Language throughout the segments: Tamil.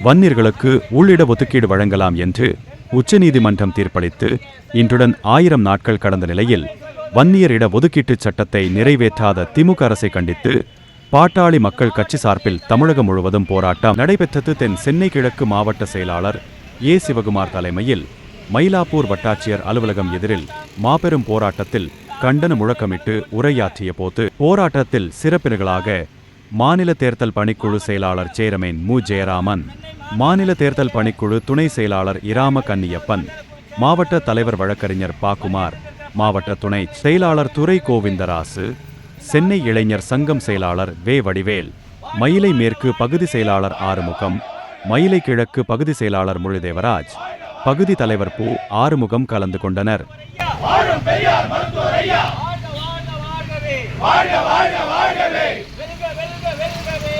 வன்னியர்களுக்கு உள்ளிட ஒதுக்கீடு வழங்கலாம் என்று உச்சநீதிமன்றம் தீர்ப்பளித்து இன்றுடன் ஆயிரம் நாட்கள் கடந்த நிலையில் வன்னியர் இட ஒதுக்கீட்டுச் சட்டத்தை நிறைவேற்றாத திமுக அரசை கண்டித்து பாட்டாளி மக்கள் கட்சி சார்பில் தமிழகம் முழுவதும் போராட்டம் நடைபெற்றது தென் சென்னை கிழக்கு மாவட்ட செயலாளர் ஏ. சிவகுமார் தலைமையில் மயிலாப்பூர் வட்டாட்சியர் அலுவலகம் எதிரில் மாபெரும் போராட்டத்தில் கண்டன முழக்கமிட்டு உரையாற்றிய போது போராட்டத்தில் சிறப்பினர்களாக மாநில தேர்தல் பணிக்குழு செயலாளர் சேரமேன் மு. ஜெயராமன் மாநில தேர்தல் பணிக்குழு துணை செயலாளர் இராம கன்னியப்பன் மாவட்ட தலைவர் வழக்கறிஞர் பாக்குமார் மாவட்ட துணை செயலாளர் துரை கோவிந்தராசு சென்னை இளைஞர் சங்கம் செயலாளர் வே. வடிவேல் மயிலை மேற்கு பகுதி செயலாளர் ஆறுமுகம் மயிலை கிழக்கு பகுதி செயலாளர் முழுதேவராஜ் பகுதி தலைவர் பூ. ஆறுமுகம் கலந்து கொண்டனர் வாழ்க வாழ்க வாழ்கவே வெல்க வெல்க வெல்கவே வெல்க வெல்க வெல்கவே வெல்க வெல்க வெல்கவே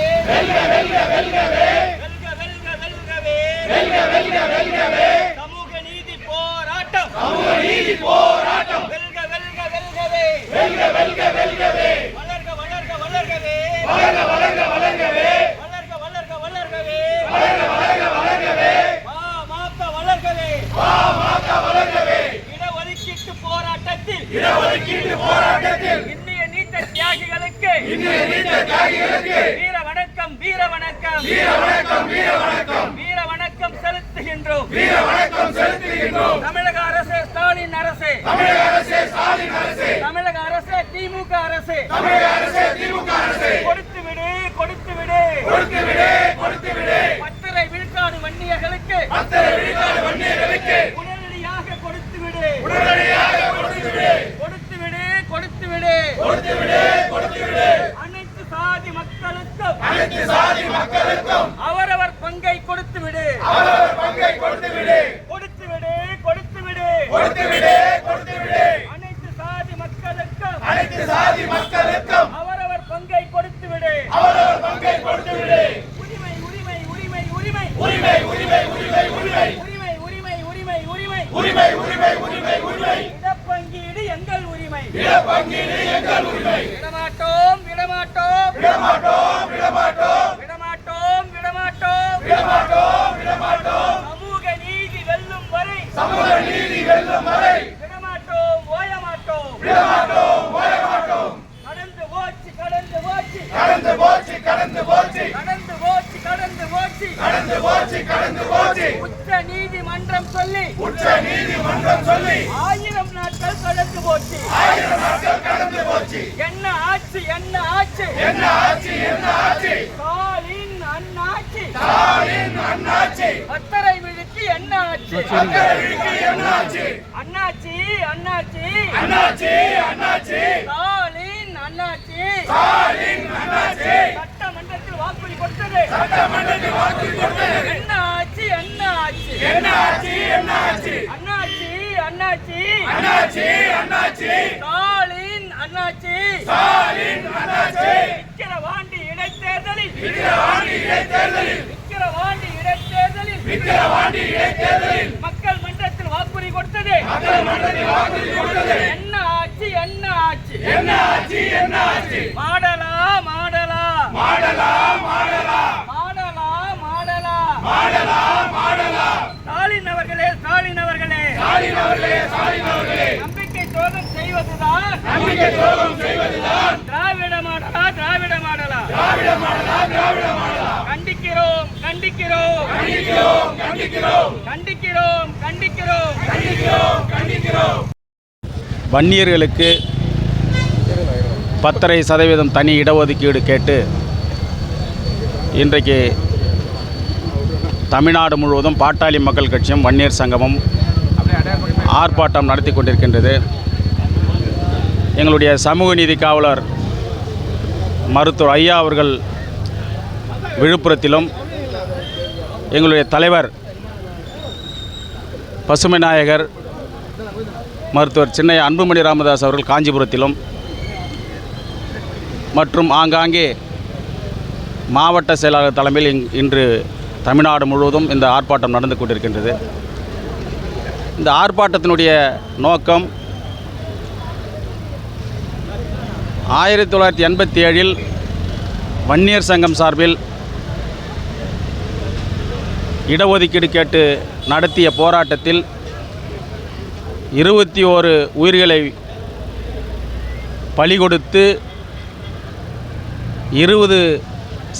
சமூக நீதி போராட்டம் சமூக நீதி போராட்டம் வெல்க வெல்க வெல்கவே வெல்க வெல்க வெல்கவே வளர்க வளர்க வளர்கவே வளர்க வளர்க வளர்கவே வளர்க வளர்க வளர்கவே வளர்க வளர்க வளர்கவே வா மாக்க வளர்கவே வா மாக்க வளர்கவே இட ஒதுக்கீட்டு போராட்டத்தில் இட ஒதுக்கீட்டு போராட்டத்தில் இந்திய நீத்த தியாகிகளுக்கு இந்திய நீத்த தியாகிகளுக்கு வீர வணக்கம் வீர வணக்கம் வீர வணக்கம் வீர வணக்கம் வீர வணக்கம் செலுத்துகின்றோம் வீர வணக்கம் செலுத்துகின்றோம் தமிழக அரசு ஸ்டாலின் அரசு தமிழக அரசு ஸ்டாலின் அரசு தமிழக அரசு திமுக அரசு தமிழக அரசு திமுக அரசு கொடுத்து விடு கொடுத்து விடு கொடுத்து விடு கொடுத்து விடு பத்தரை விழுக்காடு வன்னியர்களுக்கு பத்தரை விழுக்காடு வன்னியர்களுக்கு உடனடியாக கொடுத்து விடு உடனடியாக கொடுத்து விடு கொடுத்து விடு கொடுத்து விடு கொடுத்து விடு கொடுத்து விடு அனைத்து சாதி மக்களுக்கும் அனைத்து சாதி மக்களுக்கும் போச்சு என்ன ஆச்சு என்ன ஆச்சு என்ன ஆச்சு என்ன ஆச்சு ஸ்டாலின் அண்ணாச்சி. ஸ்டாலின் அண்ணாச்சி. பத்தரை விழுக்கு என்ன ஆச்சு பத்தரை விழுக்கு என்ன ஆச்சு அண்ணாச்சி அண்ணாச்சி. அண்ணாச்சி அண்ணாச்சி. ஸ்டாலின் அண்ணாச்சி. ஸ்டாலின் அண்ணாச்சி. சட்டமன்றத்தில் வாக்குறுதி கொடுத்தது. சட்டமன்றத்தில் வாக்குறுதி கொடுத்தது. என்ன ஆச்சு என்ன ஆச்சு என்ன ஆச்சு என்ன ஆச்சு அண்ணாச்சி அண்ணாச்சி. அண்ணாச்சி அண்ணாச்சி ஸ்டாலின் அண்ணாச்சி ஸ்டாலின் அண்ணாச்சி விக்கிரவாண்டி இடைத்தேர்தலில் விக்கிரவாண்டி இடைத்தேர்தலில் விக்கிரவாண்டி இடைத்தேர்தலில் விக்கிரவாண்டி இடைத்தேர்தலில் மக்கள் மன்றத்தில் வாக்குறுதி கொடுத்தது. மக்கள் மன்றத்தில் வாக்குறுதி கொடுத்தது. என்ன ஆச்சு என்ன ஆச்சு? என்ன ஆச்சு என்ன ஆச்சு? மாடலா மாடலா? மாடலா மாடலா? மாடலா மாடலா? மாடலா மாடலா? ஸ்டாலின் அவர்களே ஸ்டாலின் அவர்களே. ஸ்டாலின் அவர்களே ஸ்டாலின் அவர்களே. நம்பிக்கை துரோகம் செய்வதுதான். நம்பிக்கை துரோகம் செய்வதுதான். திராவிட மாடலா திராவிட மாடலா திராவிட மாடலா திராவிட மாடலா கண்டிக்கிறோம் கண்டிக்கிறோம். கண்டிக்கிறோம் கண்டிக்கிறோம். கண்டிக்கிறோம் கண்டிக்கிறோம் கண்டிக்கிறோம் கண்டிக்கிறோம் வன்னியர்களுக்கு பத்தரை சதவீதம் தனி இடஒதுக்கீடு கேட்டு இன்றைக்கு தமிழ்நாடு முழுவதும் பாட்டாளி மக்கள் கட்சியும் வன்னியர் சங்கமும் ஆர்ப்பாட்டம் நடத்தி கொண்டிருக்கின்றது. எங்களுடைய சமூக நீதி காவலர் மருத்துவர் ஐயா அவர்கள் விழுப்புரத்திலும் எங்களுடைய தலைவர் பசுமை நாயகர் மருத்துவர் சின்னைய அன்புமணி ராமதாஸ் அவர்கள் காஞ்சிபுரத்திலும் மற்றும் ஆங்காங்கே மாவட்ட செயலாளர் தலைமையில் இங்- இன்று தமிழ்நாடு முழுவதும் இந்த ஆர்ப்பாட்டம் நடந்து கொண்டிருக்கின்றது. இந்த ஆர்ப்பாட்டத்தினுடைய நோக்கம் ஆயிரத்தி தொள்ளாயிரத்தி எண்பத்தி ஏழில் வன்னியர் சங்கம் சார்பில் இடஒதுக்கீடு கேட்டு நடத்திய போராட்டத்தில் இருபத்தி ஓரு உயிர்களை பலி கொடுத்து இருபது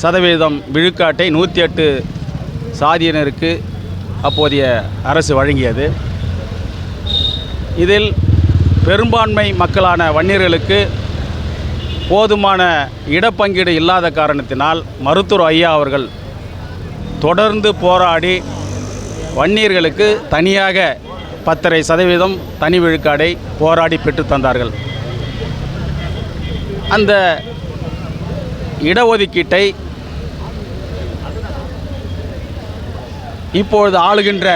சதவீதம் விழுக்காட்டை நூற்றி எட்டு சாதியினருக்கு அப்போதைய அரசு வழங்கியது. இதில் பெரும்பான்மை மக்களான வன்னியர்களுக்கு போதுமான இடப்பங்கீடு இல்லாத காரணத்தினால் மருத்துவர் ஐயா அவர்கள் தொடர்ந்து போராடி வன்னியர்களுக்கு தனியாக பத்தரை சதவீதம் தனி விழுக்காடை போராடி பெற்று தந்தார்கள். அந்த இடஒதுக்கீட்டை இப்பொழுது ஆளுகின்ற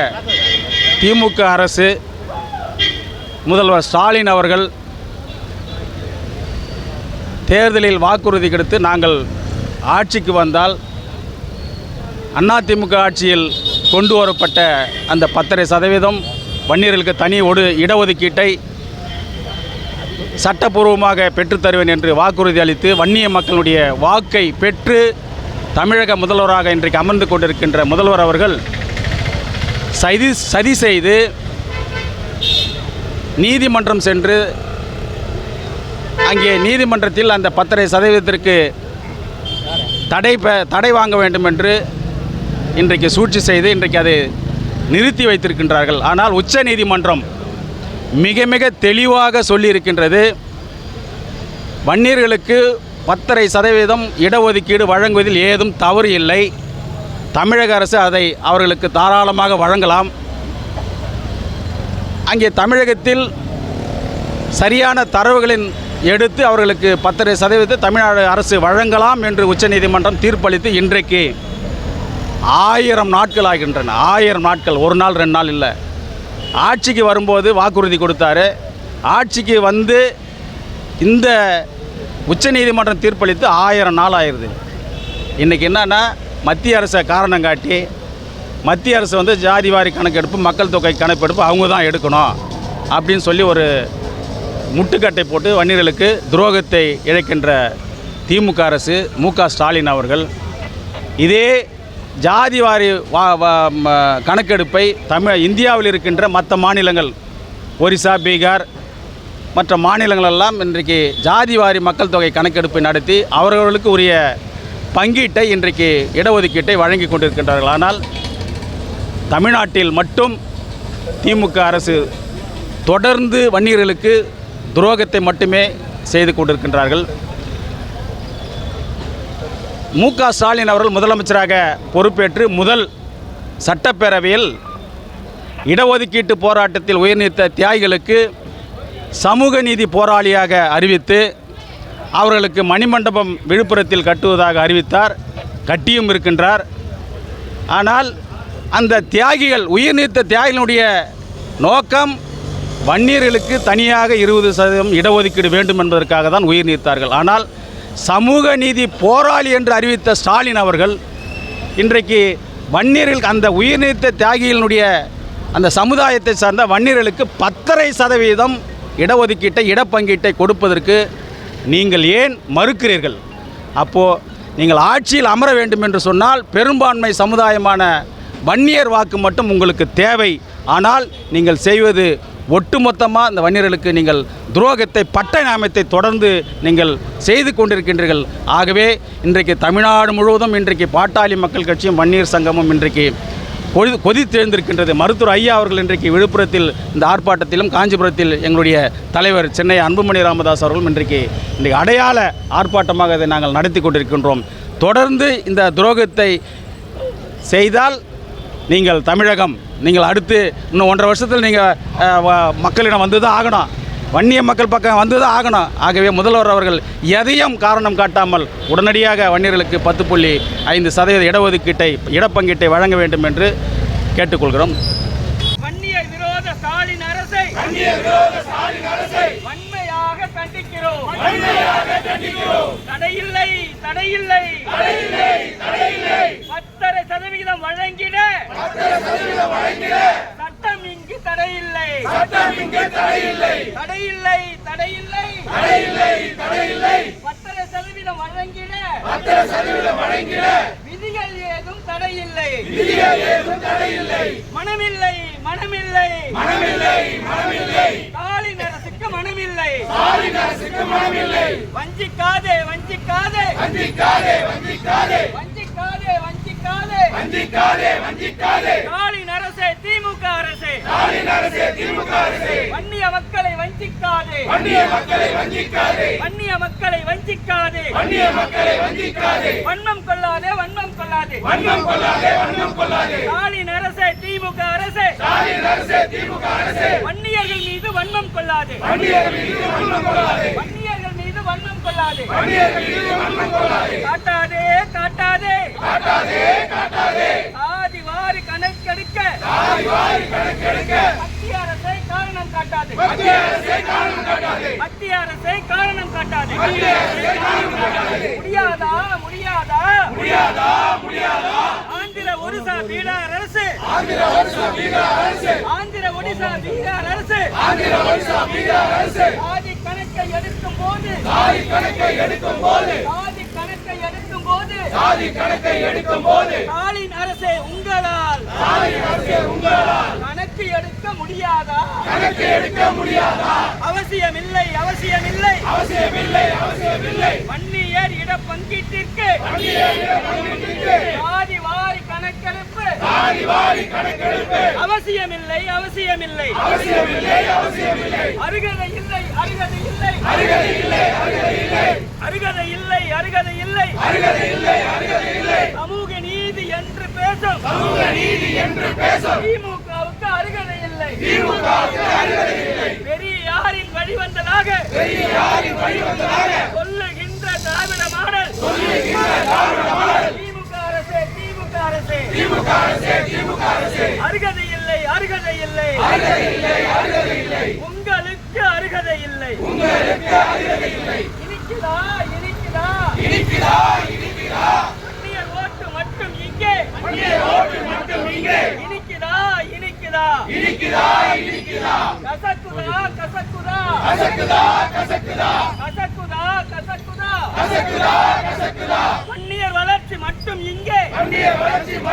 திமுக அரசு முதல்வர் ஸ்டாலின் அவர்கள் தேர்தலில் வாக்குறுதி கொடுத்து நாங்கள் ஆட்சிக்கு வந்தால் அதிமுக ஆட்சியில் கொண்டு வரப்பட்ட அந்த பத்தரை சதவீதம் வன்னியர்களுக்கு தனி ஒடு இடஒதுக்கீட்டை சட்டப்பூர்வமாக பெற்றுத்தருவேன் என்று வாக்குறுதி அளித்து வன்னிய மக்களுடைய வாக்கை பெற்று தமிழக முதல்வராக இன்றைக்கு அமர்ந்து கொண்டிருக்கின்ற முதல்வர் அவர்கள் சதி சதி செய்து நீதிமன்றம் சென்று அங்கே நீதிமன்றத்தில் அந்த பத்தரை சதவீதத்திற்கு தடை ப தடை வாங்க வேண்டும் என்று இன்றைக்கு சூழ்ச்சி செய்து இன்றைக்கு அதை நிறுத்தி வைத்திருக்கின்றார்கள். ஆனால் உச்ச நீதிமன்றம் மிக மிக தெளிவாக சொல்லியிருக்கின்றது வன்னியர்களுக்கு பத்தரை சதவீதம் இடஒதுக்கீடு வழங்குவதில் ஏதும் தவறு இல்லை. தமிழக அரசு அதை அவர்களுக்கு தாராளமாக வழங்கலாம். அங்கே தமிழகத்தில் சரியான தரவுகளின் எடுத்து அவர்களுக்கு பத்தரை சதவீதத்தை தமிழ்நாடு அரசு வழங்கலாம் என்று உச்சநீதிமன்றம் தீர்ப்பளித்து இன்றைக்கு ஆயிரம் நாட்கள் ஆகின்றன. ஆயிரம் நாட்கள். ஒரு நாள் ரெண்டு நாள் இல்லை. ஆட்சிக்கு வரும்போது வாக்குறுதி கொடுத்தாரு. ஆட்சிக்கு வந்து இந்த உச்சநீதிமன்றம் தீர்ப்பளித்து ஆயிரம் நாள் ஆயிடுது இன்றைக்கி என்னென்னா மத்திய அரசை காரணம் காட்டி மத்திய அரசு வந்து ஜாதிவாரி கணக்கெடுப்பு மக்கள் தொகை கணக்கெடுப்பு அவங்க தான் எடுக்கணும் அப்படின்னு சொல்லி ஒரு முட்டுக்கட்டை போட்டு வன்னியர்களுக்கு துரோகத்தை இழைக்கின்ற திமுக அரசு மு க ஸ்டாலின் அவர்கள் இதே ஜாதிவாரி வா வா- கணக்கெடுப்பை தமிழ் இந்தியாவில் இருக்கின்ற மற்ற மாநிலங்கள் ஒரிசா பீகார் மற்ற மாநிலங்களெல்லாம் இன்றைக்கு ஜாதிவாரி மக்கள் தொகை கணக்கெடுப்பை நடத்தி அவர்களுக்கு உரிய பங்கீட்டை இன்றைக்கு இடஒதுக்கீட்டை வழங்கி கொண்டிருக்கின்றார்கள். ஆனால் தமிழ்நாட்டில் மட்டும் திமுக அரசு தொடர்ந்து வன்னியர்களுக்கு துரோகத்தை மட்டுமே செய்து கொண்டிருக்கின்றார்கள். மு க ஸ்டாலின் அவர்கள் முதலமைச்சராக பொறுப்பேற்று முதல் சட்டப்பேரவையில் இடஒதுக்கீட்டு போராட்டத்தில் உயிர்நீத்த தியாகிகளுக்கு சமூக நீதி போராளியாக அறிவித்து அவர்களுக்கு மணிமண்டபம் விழுப்புரத்தில் கட்டுவதாக அறிவித்தார் கட்டியும் இருக்கின்றார். ஆனால் அந்த தியாகிகள் உயிர் நீத்த தியாகிகளுடைய நோக்கம் வன்னியர்களுக்கு தனியாக இருபது சதவீதம் இடஒதுக்கீடு வேண்டும் என்பதற்காக தான் உயிர் நீத்தார்கள். ஆனால் சமூக நீதி போராளி என்று அறிவித்த ஸ்டாலின் அவர்கள் இன்றைக்கு வன்னியர்களுக்கு அந்த உயிர் நீத்த தியாகிகளினுடைய அந்த சமுதாயத்தை சார்ந்த வன்னியர்களுக்கு பத்தரை சதவீதம் இடஒதுக்கீட்டை இடப்பங்கீட்டை கொடுப்பதற்கு நீங்கள் ஏன் மறுக்கிறீர்கள்? அப்போது நீங்கள் ஆட்சியில் அமர வேண்டும் என்று சொன்னால் பெரும்பான்மை சமுதாயமான வன்னியர் வாக்கு மட்டும் உங்களுக்கு தேவை. ஆனால் நீங்கள் செய்வது ஒட்டுமொத்தமாக இந்த வன்னியர்களுக்கு நீங்கள் துரோகத்தை பட்ட நாமத்தை தொடர்ந்து நீங்கள் செய்து கொண்டிருக்கின்றீர்கள். ஆகவே இன்றைக்கு தமிழ்நாடு முழுவதும் இன்றைக்கு பாட்டாளி மக்கள் கட்சியும் வன்னியர் சங்கமும் இன்றைக்கு கொதி கொதித்தெழுந்திருக்கின்றது மருத்துவர் ஐயா அவர்கள் இன்றைக்கு விழுப்புரத்தில் இந்த ஆர்ப்பாட்டத்திலும் காஞ்சிபுரத்தில் எங்களுடைய தலைவர் சென்னை அன்புமணி ராமதாஸ் அவர்களும் இன்றைக்கு இன்றைக்கு அடையாள ஆர்ப்பாட்டமாக இதை நாங்கள் நடத்தி கொண்டிருக்கின்றோம். தொடர்ந்து இந்த துரோகத்தை செய்தால் நீங்கள் தமிழகம் நீங்கள் அடுத்து இன்னும் ஒன்றரை வருஷத்தில் நீங்கள் மக்களிடம் வந்து தான் ஆகணும். வன்னிய மக்கள் பக்கம் வந்து தான் ஆகணும். ஆகவே முதல்வர் அவர்கள் எதையும் காரணம் காட்டாமல் உடனடியாக வன்னியர்களுக்கு பத்து புள்ளி ஐந்து சதவீத இடஒதுக்கீட்டை இடப்பங்கீட்டை வழங்க வேண்டும் என்று கேட்டுக்கொள்கிறோம். வன்னிய விரோத ஸ்டாலின் அரசை வன்னிய விரோத ஸ்டாலின் அரசை வன்மையாக கண்டிக்கிறோம் வன்மையாக கண்டிக்கிறோம் தடையில்லை தடையில்லை. தடையில்லை தடையில்லை. வழங்கிட. சட்டம் இங்கு தடையில்லை. சட்டம் இங்கு தடையில்லை தடையில்லை. தடையில்லை தடையில்லை தடையில்லை பத்தரை சதவீதம் வழங்கிட. பத்தரை சதவீதம் வழங்கிட விதிகள் ஏதும் தடையில்லை. விதிகள் ஏதும் மனமில்லை மனமில்லை. மனமில்லை மனமில்லை ஸ்டாலின் அரசுக்கு மனமில்லை. ஸ்டாலின் அரசுக்கு மனமில்லை வஞ்சிக்காதே வஞ்சிக்காதே வஞ்சிக்காதே. வஞ்சிக்காதே வஞ்சிக்காதே. வஞ்சிக்காதே வஞ்சிக்காதே. ஸ்டாலின் அரசே திமுக அரசே. ஸ்டாலின் அரசே திமுக அரசே. வன்னிய மக்களை வஞ்சிக்காதே. வன்னிய மக்களை வஞ்சிக்காதே. வன்னிய மக்களை வஞ்சிக்காதே. வன்னிய மக்களை வஞ்சிக்காதே. வன்மம் கொள்ளாதே வன்மம் கொள்ளாதே. வன்மம் கொள்ளாதே வன்மம் கொள்ளாதே. ஸ்டாலின் அரசே திமுக அரசே. ஸ்டாலின் அரசே திமுக அரசே. வன்னியர்கள் மீது வன்மம் கொள்ளாதே. வன்னியர்கள் மீது வன்மம் கொள்ளாதே. வன்னியர்கள் வன்மம் கொள்ளாதே. வன்னியர்கள் மீது வன்மம் கொள்ளாதே காட்டாதே காட்டாதே. காட்டாதே காட்டாதே ஆதி வாரி கணக்கெடுக்க. ஆதி வாரி கணக்கெடுக்க மத்திய அரசை காரணம் காட்டாதே. மத்திய அரசை காரணம் காட்டாதே. மத்திய அரசை காரணம் காட்டாதே மத்திய அரசை காரணம் காட்டாதே முடியாதா முடியாதா? முடியாதா முடியாதா ஆந்திர ஒரிசா பீகார் அரசு. ஆந்திர ஒரிசா பீகார் அரசு. ஆந்திர ஒடிசா பீகார் அரசு. ஆந்திர ஒடிசா பீகார் அரசு ஆதி கணக்கை எடுக்கும் போது. ஆதி கணக்கை எடுக்கும் போது. ஆதி கணக்கை எடுக்கும் போது. ஆதி கணக்கை எடுக்கும் போது. ஸ்டாலின் அரசே உங்களால். ஸ்டாலின் அரசே உங்களால். கணக்கு எடுக்க முடியாதா? கணக்கு எடுக்க முடியாதா? அவசியமில்லை அவசியமில்லை. அவசியமில்லை அவசியமில்லை. வன்னியர் இட பங்கீட்டிற்கு ஆதி வாரி கணக்கெடுப்பு. ஆதி வாரி கணக்கெடுப்பு. அவசியமில்லை அவசியமில்லை. அவசியமில்லை அவசியமில்லை. அருகதை இல்லை அருகதை இல்லை. அருகதை இல்லை அருகதை இல்லை. அருகதை இல்லை அருகதை இல்லை. அருகதை இல்லை அருகதை இல்லை. சமூக நீதி என்று பேசும். சமூக நீதி என்று பேசும். திமுகவுக்கு அருகதை இல்லை. திமுகவுக்கு அருகதை இல்லை. பெரியாரின் வழிவந்ததாக. பெரியாரின் வழிவந்ததாக. சொல்லுகின்ற திராவிட மாடல் சொல்லுகின்ற திராவிட மாடல் அரசே. திமுக அரசே திமுக அருகதை இல்லை அருகதை இல்லை. உங்களுக்கு அருகதை இல்லை. உங்களுக்கு அருகதை இல்லை. இனிக்குதா இனிக்குதா? இனிக்குதா இனிக்குதா? மட்டும் இங்கே. அந்நியர் ஓட்டு மட்டும் இங்கே. இனிக்குதா இனிக்குதா? இனிக்குதா இனிக்குதா? கசக்குதா கசக்குதா? கசக்குதா கசக்குதா? கசக்குதா கசக்குதா? கசக்குதா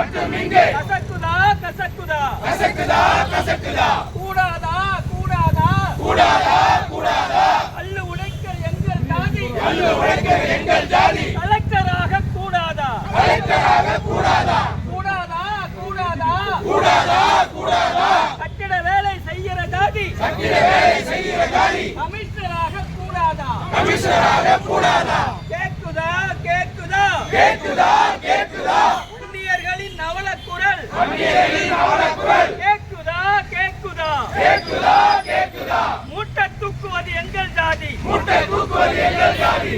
கசக்குதா கசக்குதா? கசக்குதா கசக்குதா. கூடாதா கூடாதா? கூடாதா கூடாதா. அல்லு உடைக்க எங்கள் ஜாதி. அல்லு உடைக்க எங்கள் ஜாதி. கலெக்டராக கூடாதா? கலெக்டராக கூடாதா. கூடாதா கூடாதா? கூடாதா கூடாதா. கட்டிட வேலை செய்யற ஜாதி. கட்டிட வேலை செய்யற ஜாதி. கமிஷனராக கூடாதா? கமிஷனராக கூடாதா. கேக்குதா கேக்குதா? கேக்குதா கேக்குதா. கேக்குதா கேக்குதா? கேக்குதா கேக்குதா மூட்டை தூக்குவது எங்கள் ஜாதி. மூட்டை தூக்குவது எங்கள் ஜாதி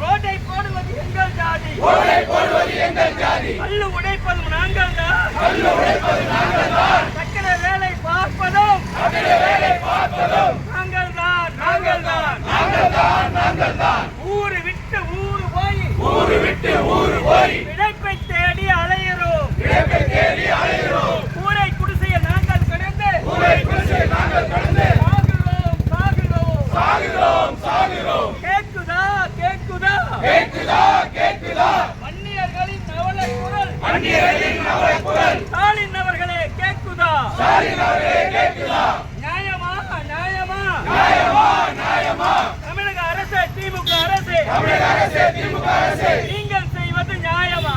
ரோட்டை போடுவது எங்கள் ஜாதி. ரோட்டை போடுவது எங்கள் ஜாதி. கல்லு உடைப்பதும் நாங்கள் தான். கல்லு உடைப்பது நாங்கள் தான் சக்கர வேலை பார்ப்பதும் சக்கர வேலை பார்ப்பதும் நாங்கள் தான் நாங்கள் தான் நாங்கள் தான் நாங்கள் தான் ஊரு விட்டு ஊரு போய் ஊரு விட்டு ஊரு போய் பிழைப்பை தேடி அலையிறோம் பிழைப்பை தேடி அலையிறோம் ஊரை குடிசையை நாங்கள் கடந்து ஊரை குடிசையை நாங்கள் கடந்து சாகுறோம் சாகுறோம் சாகுறோம் சாகுறோம் கேக்குதா கேக்குதா கேக்குதா கேக்குதா வன்னியர்களின் நவல குரல் வன்னியர்களின் நவல குரல் ஸ்டாலின் அவர்களே கேக்குதா ஸ்டாலின் அவர்களே கேக்குதா நியாயமா நியாயமா நியாயமா நியாயமா தமிழக அரசு திமுக அரசு தமிழக அரசு திமுக அரசு நீங்கள் செய்வது நியாயமா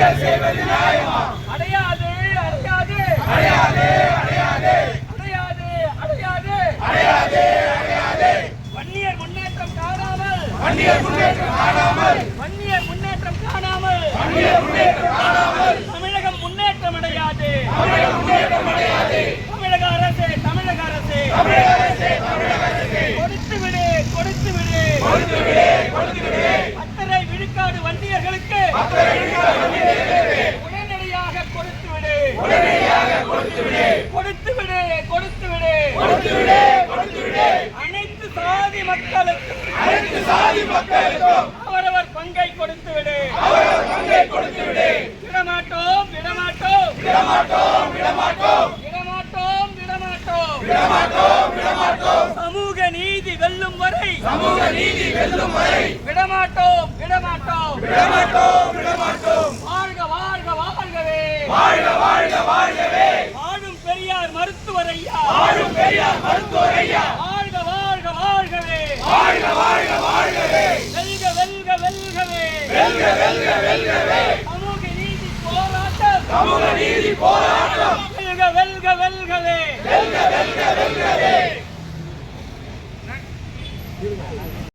நீங்கள் செய்வது நியாயமா அடையாது அடையாது. அடையாது அடையாது. அடையாது அடையாது அடையாது அடையாது வன்னியர் முன்னேற்றம் காணாமல். வன்னியர் முன்னேற்றம் காணாமல். வன்னியர் முன்னேற்றம் காணாமல் வன்னியர் முன்னேற்றம் காணாமல் தமிழகம் முன்னேற்றம் அடையாது. தமிழகம் முன்னேற்றம் அடையாது தமிழக அரசு தமிழக அரசு. தமிழக அரசு தமிழக அரசு கொடுத்து விடு கொடுத்து விடு. கொடுத்து விடு கொடுத்து விடு அத்தனை விழுக்காடு வன்னியர்களுக்கு அத்தனை விழுக்காடு வன்னியர்களுக்கு. உடனடியாக கொடுத்து விடு. உடனடியாக கொடுத்து விடு கொடுத்து விடு கொடுத்து விடு கொடுத்து விடு கொடுத்து விடு அனைத்து சாதி மக்களுக்கும் அனைத்து சாதி மக்களுக்கும் அவரவர் பங்கை கொடுத்து விடு அவரவர் பங்கை கொடுத்து விடு விடமாட்டோம் விடமாட்டோம் விடமாட்டோம் விடமாட்டோம் விடமாட்டோம் விடமாட்டோம் விடமாட்டோம் விடமாட்டோம் சமூக நீதி வெல்லும் வரை சமூக நீதி வெல்லும் வரை விடமாட்டோம் விடமாட்டோம் விடமாட்டோம் சமூக நீதி போராட்டம். வெல்க வெல்க வெல்கவே. வெல்க வெல்க வெல்கவே.